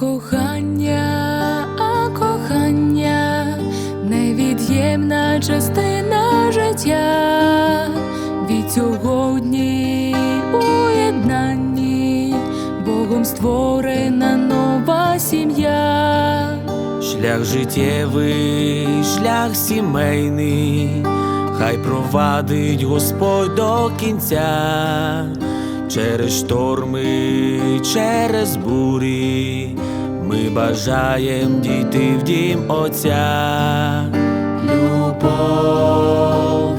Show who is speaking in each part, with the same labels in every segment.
Speaker 1: кохання, а кохання невід'ємна частина життя. Від сьогодні у єднанні Богом створена нова сім'я.
Speaker 2: Шлях життєвий, шлях сімейний, хай провадить Господь до кінця, через шторми, через бурі, ми бажаєм дійти в дім Отця. Любов,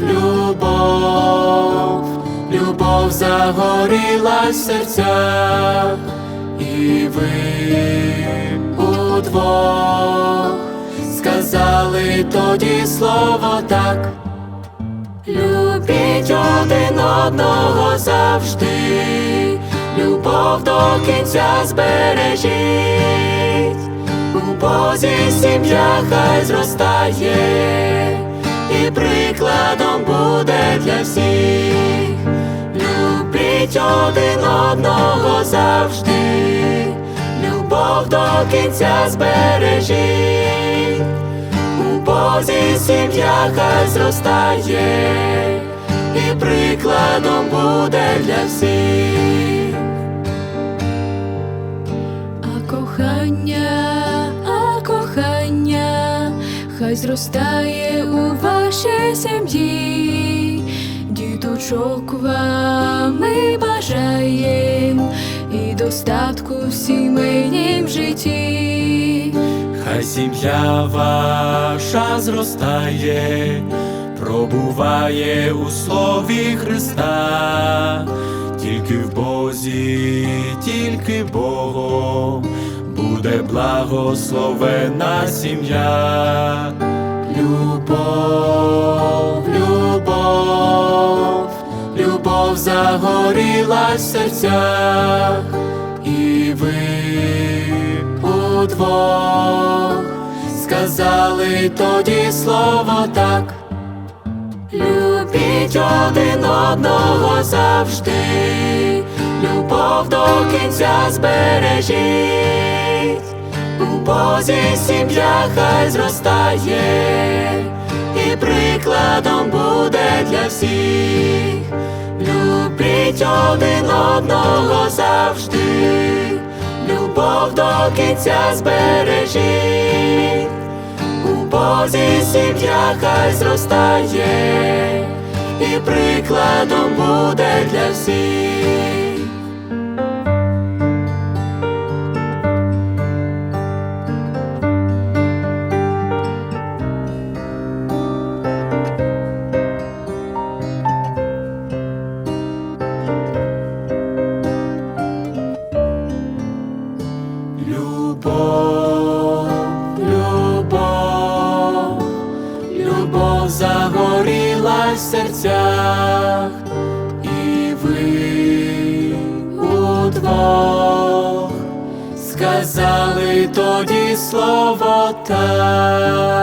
Speaker 2: любов, любов загоріла в серцях, і ви удвох сказали тоді слово так. Любіть один одного завжди, любов до кінця збережіть, у Бозі сім'я хай зростає, і прикладом буде для всіх. Любіть один одного завжди, любов до кінця збережіть. У Бозі сім'я хай зростає, і прикладом буде для всіх.
Speaker 1: Кохання, а кохання, хай зростає у вашій сім'ї, діточок вам ми бажаєм і достатку в сімейнім житті.
Speaker 2: Хай сім'я ваша зростає, пробуває у слові Христа, тільки в Бозі, тільки Богом буде благословена сім'я. Любов, любов, любов загоріла в серцях, і ви удвох сказали тоді слово так. Любіть один одного завжди, любов до кінця збережіть, Бозі сім'я хай зростає, і прикладом буде для всіх. Любіть один одного завжди, любов до кінця збережіть. У Бозі сім'я хай зростає, і прикладом буде для всіх. Любов загоріла в серцях, і ви удвох сказали тоді слово так.